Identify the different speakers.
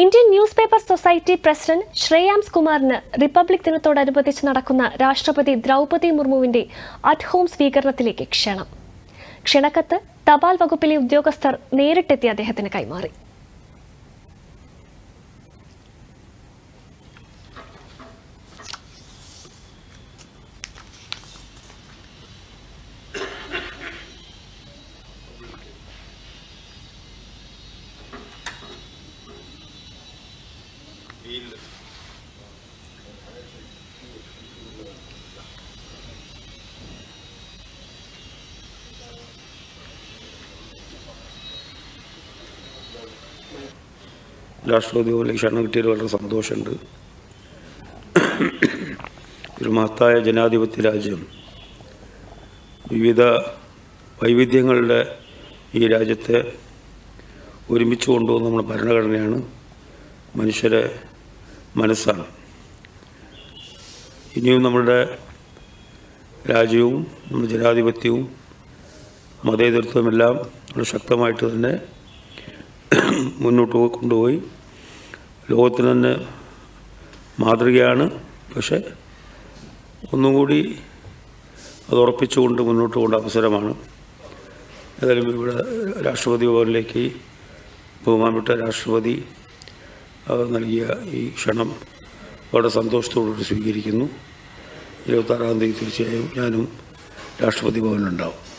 Speaker 1: Indian news paper society president Shreyams കുമാറിന് republic ദിനത്തോടനുബന്ധിച്ച് നടക്കുന്ന രാഷ്ട്രപതി ദ്രൗപദി മുർമുവിന്റെ അറ്റ് ഹോം സ്വീകരണത്തിലേക്ക് ക്ഷണം. ക്ഷണക്കത്ത് തപാൽ വകുപ്പിലെ ഉദ്യോഗസ്ഥർ നേരിട്ടെത്തി അദ്ദേഹത്തിന് കൈമാറി.
Speaker 2: രാഷ്ട്രപതി പോലെ ക്ഷണം കിട്ടിയതിൽ വളരെ സന്തോഷമുണ്ട്. ഒരു മഹത്തായ ജനാധിപത്യ രാജ്യം. വിവിധ വൈവിധ്യങ്ങളുടെ ഈ രാജ്യത്തെ ഒരുമിച്ച് കൊണ്ടുപോകുന്ന നമ്മുടെ ഭരണഘടനയാണ്. മനുഷ്യരെ മനസ്സാണ്. ഇനിയും നമ്മുടെ രാജ്യവും നമ്മുടെ ജനാധിപത്യവും മതേതൃത്വമെല്ലാം വളരെ ശക്തമായിട്ട് തന്നെ മുന്നോട്ട് കൊണ്ടുപോയി. ലോകത്തിന് തന്നെ മാതൃകയാണ്. പക്ഷേ ഒന്നും കൂടി അത് ഉറപ്പിച്ചുകൊണ്ട് മുന്നോട്ട് കൊണ്ട അവസരമാണ്. ഏതായാലും ഇവിടെ രാഷ്ട്രപതി ഭവനിലേക്ക് ബഹുമാനപ്പെട്ട രാഷ്ട്രപതി അവർ നൽകിയ ഈ ക്ഷണം വളരെ സന്തോഷത്തോടുകൂടി സ്വീകരിക്കുന്നു. ഇരുപത്താറാം തീയതി തീർച്ചയായും ഞാനും രാഷ്ട്രപതി ഭവനിലുണ്ടാവും.